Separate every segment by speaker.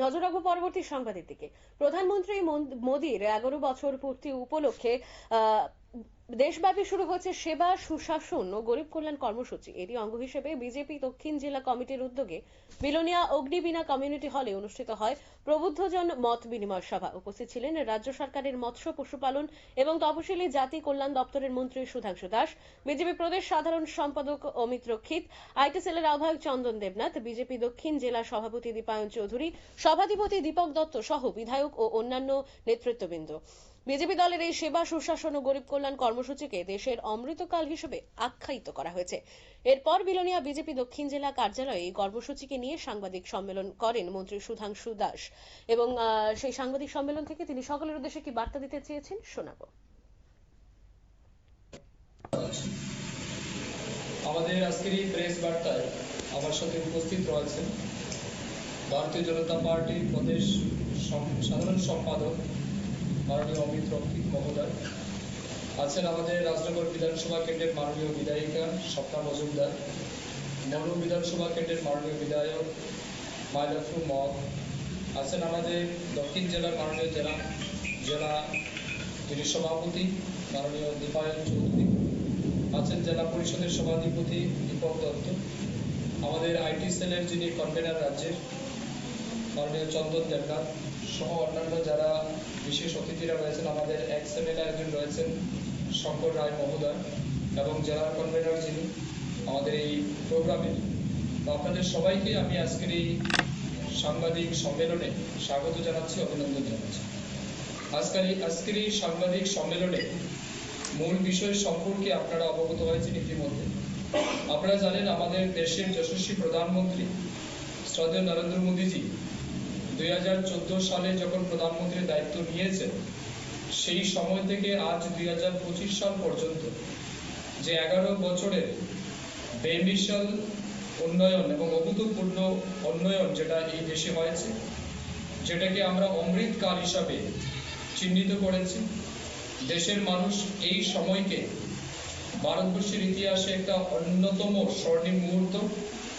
Speaker 1: নজর রাখব পরবর্তী সংবাদের দিকে। প্রধানমন্ত্রী মন- মোদীর এগারো বছর পূর্তি উপলক্ষে আহ, দেশব্যাপী শুরু হচ্ছে সেবা, সুশাসন ও গরিব কল্যাণ কর্মসূচি। এরই অঙ্গ হিসেবে বিজেপি দক্ষিণ জেলা কমিটির উদ্যোগে বিলোনিয়া অগ্নিবীণা কমিউনিটি হলে অনুষ্ঠিত হয় প্রবুদ্ধজন মত বিনিময় সভা। উপস্থিত ছিলেন রাজ্য সরকারের মৎস্য, পশুপালন এবং তপশিলি জাতি কল্যাণ দপ্তরের মন্ত্রী সুধাংশু দাস, বিজেপি প্রদেশ সাধারণ সম্পাদক অমিত রক্ষিত, আইটি সেলের আহ্বায়ক চন্দন দেবনাথ, বিজেপি দক্ষিণ জেলা সভাপতি দীপায়ন চৌধুরী, সভাধিপতি দীপক দত্ত সহ বিধায়ক ও অন্যান্য নেতৃত্ববৃন্দ। বিজেপি দলের এই সেবা, সুশাসন ও গরিব কল্যাণ কর্মসূচিকে দেশের অমৃতকাল হিসেবে আখ্যায়িত করা হয়েছে। এরপর বিলোনিয়া বিজেপি দক্ষিণ জেলা কার্যালয়ে এই কর্মসূচিকে নিয়ে সাংবাদিক সম্মেলন করেন মন্ত্রী সুধাংশু দাস এবং সেই সাংবাদিক সম্মেলন থেকে তিনি সকলের উদ্দেশ্যে কি বার্তা দিতে চেয়েছেন শোনাবো।
Speaker 2: আমাদের আজকের এই প্রেস বার্তায় আমার সাথে উপস্থিত রয়েছেন ভারতীয় জনতা পার্টির প্রদেশ সাধারণ সম্পাদক মাননীয় অমিত রক্ষিত মহোদয়। আছেন আমাদের রাজনগর বিধানসভা কেন্দ্রের মাননীয় বিধায়িকা স্বপ্না মজুমদার মরু বিধানসভা কেন্দ্রের মাননীয় বিধায়ক মাইলাফু মগ, আছেন আমাদের দক্ষিণ জেলার মাননীয় জেলা জেলা যিনি সভাপতি, মাননীয় দীপায়ন চৌধুরী, আছেন জেলা পরিষদের সভাধিপতি দীপক দত্ত, আমাদের আইটি সেলের যিনি কনভেনার রাজ্যের, মাননীয় চন্দন দেবনাথ সহ অন্যান্য যারা বিশেষ অতিথিরা রয়েছেন আমাদের এক্স এমএলএ একজন রয়েছেন শঙ্কর রায় মহোদয় এবং জেলার কনভেনার যিনি আমাদের এই প্রোগ্রামে আপনাদের সবাইকে আমি আজকের এই সাংবাদিক সম্মেলনে স্বাগত জানাচ্ছি, অভিনন্দন জানাচ্ছি। আজকের এই আজকের এই সাংবাদিক সম্মেলনে মূল বিষয় সম্পর্কে আপনারা অবগত হয়েছেন ইতিমধ্যে। আপনারা জানেন, আমাদের দেশের যশস্বী প্রধানমন্ত্রী শ্রদ্ধেয় নরেন্দ্র মোদীজি দুই হাজার চোদ্দ সালে যখন প্রধানমন্ত্রীর দায়িত্ব নিয়েছেন, সেই সময় থেকে আজ দুই হাজার পঁচিশ সাল পর্যন্ত যে এগারো বছরের বেমিশাল উন্নয়ন এবং অভূতপূর্ণ উন্নয়ন যেটা এই দেশে হয়েছে, যেটাকে আমরা অমৃতকাল হিসাবে চিহ্নিত করেছি, দেশের মানুষ এই সময়কে ভারতবর্ষের ইতিহাসে একটা অন্যতম স্বর্ণিম মুহূর্ত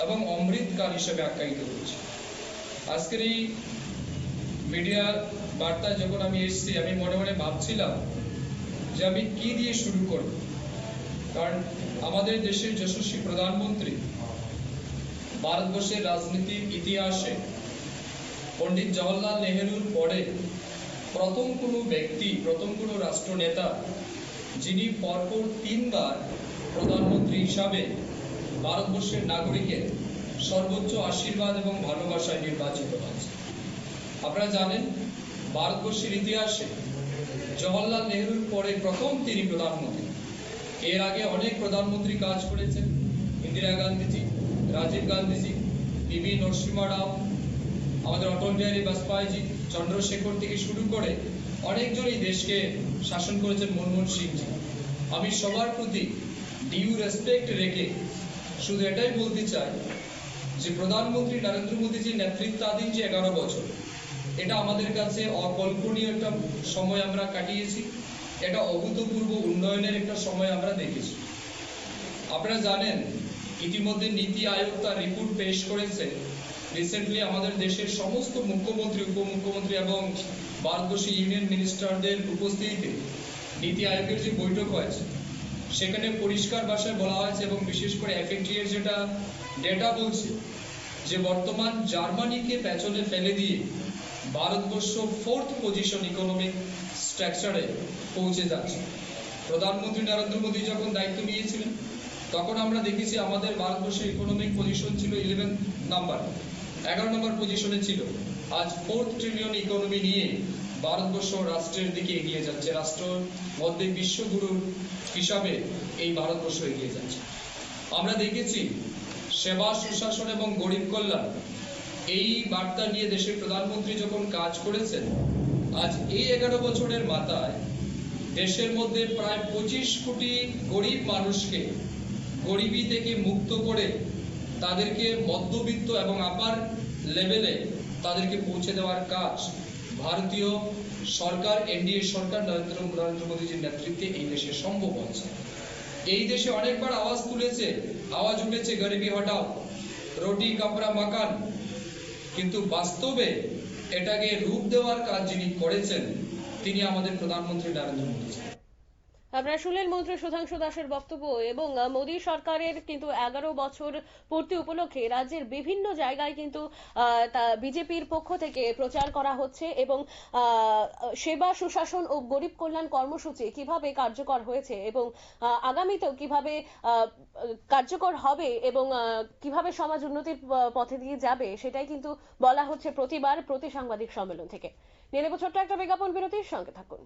Speaker 2: এবং অমৃতকাল হিসেবে আখ্যায়িত করেছে। আজকের এই মিডিয়া বার্তা যখন আমি এসেছি, আমি মনে মনে ভাবছিলাম যে আমি কি দিয়ে শুরু করব? কারণ আমাদের দেশের যশস্বী প্রধানমন্ত্রী ভারতবর্ষের রাজনীতির ইতিহাসে পণ্ডিত জওয়াহরলাল নেহেরুর পরে প্রথম কোনো ব্যক্তি, প্রথম কোনো রাষ্ট্রনেতা যিনি পরপর তিনবার প্রধানমন্ত্রী হিসাবে ভারতবর্ষের নাগরিকের সর্বোচ্চ আশীর্বাদ এবং ভালোবাসায় নির্বাচিত হয়েছে। আপনারা জানেন, ভারতবর্ষের ইতিহাসে জওয়াহরলাল নেহরুর পরে প্রথম তিনি প্রধানমন্ত্রী। এর আগে অনেক প্রধানমন্ত্রী কাজ করেছেন। ইন্দিরা গান্ধীজি, রাজীব গান্ধীজি পিভি নরসিংহ রাও, আমাদের অটল বিহারী বাজপেয়ীজি, চন্দ্রশেখর থেকে শুরু করে অনেকজন এই দেশকে শাসন করেছেন মনমোহন সিংজি। আমি সবার প্রতি ডিউ রেসপেক্ট রেখে শুধু এটাই বলতে চাই যে প্রধানমন্ত্রী নরেন্দ্র মোদীজির নেতৃত্বাধীন যে এগারো বছর, এটা আমাদের কাছে অকল্পনীয় একটা সময় আমরা কাটিয়েছি। এটা অভূতপূর্ব উন্নয়নের একটা সময় আমরা দেখেছি। আপনারা জানেন, ইতিমধ্যে নীতি আয়োগ তার রিপোর্ট পেশ করেছে। রিসেন্টলি আমাদের দেশের সমস্ত মুখ্যমন্ত্রী, উপমুখ্যমন্ত্রী এবং ভারতবর্ষী ইউনিয়ন মিনিস্টারদের উপস্থিতিতে নীতি আয়োগের যে বৈঠক হয়েছে, সেখানে পরিষ্কার ভাষায় বলা হয়েছে এবং বিশেষ করে এফএকটি যেটা ডেটা বলছে যে বর্তমান জার্মানিকে পেছনে ফেলে দিয়ে ভারতবর্ষ ফোর্থ পজিশন ইকোনমিক স্ট্রাকচারে পৌঁছে যাচ্ছে। প্রধানমন্ত্রী নরেন্দ্র মোদী যখন দায়িত্ব নিয়েছিলেন, তখন আমরা দেখেছি আমাদের ভারতবর্ষের ইকোনমিক পজিশন ছিল ইলেভেন নাম্বার এগারো নম্বর পজিশনে ছিল। আজ ফোর্থ ট্রিলিয়ন ইকোনমি নিয়ে ভারতবর্ষ রাষ্ট্রের দিকে এগিয়ে যাচ্ছে, রাষ্ট্র মধ্যে বিশ্বগুরুর হিসাবে এই ভারতবর্ষ এগিয়ে যাচ্ছে। আমরা দেখেছি সেবা, সুশাসন এবং গরিব কল্যাণ। এই বার্তা নিয়ে দেশের প্রধানমন্ত্রী যখন কাজ করেছেন, আজ এই এগারো বছরের মাথায় দেশের মধ্যে প্রায় পঁচিশ কোটি গরিব মানুষকে, গরিবি থেকে মুক্ত করে তাদেরকে মধ্যবিত্ত এবং আপার লেভেলে তাদেরকে পৌঁছে দেওয়ার কাজ ভারতীয় সরকার, এনডিএ সরকার, নরেন্দ্র নরেন্দ্র মোদীজির নেতৃত্বে এই দেশে সম্ভব হয়েছে এই দেশে অনেকবার আওয়াজ তুলেছে, আওয়াজ উঠেছে, গরিবি হটাও, রুটি, কাপড়া মাকান কিন্তু বাস্তবে এটাকে রূপ দেওয়ার কাজ যিনি করেছেন, তিনি আমাদের প্রধানমন্ত্রী নরেন্দ্র মোদী
Speaker 1: আপনারা শুনলেন মন্ত্রী সুধাংশু দাসের বক্তব্য এবং মোদী সরকারের কিন্তু এগারো বছর পূর্তি উপলক্ষে রাজ্যের বিভিন্ন জায়গায় কিন্তু বিজেপির পক্ষ থেকে প্রচার করা হচ্ছে এবং সেবা, সুশাসন ও গরিব কল্যাণ কর্মসূচি কীভাবে কার্যকর হয়েছে এবং আগামীতেও কীভাবে কার্যকর হবে এবং কীভাবে সমাজ উন্নতির পথে দিয়ে যাবে সেটাই কিন্তু বলা হচ্ছে প্রতিবার প্রতি সাংবাদিক সম্মেলন থেকে। নিয়ে ছোট্ট একটা বিজ্ঞাপন বিরতির সঙ্গে থাকুন।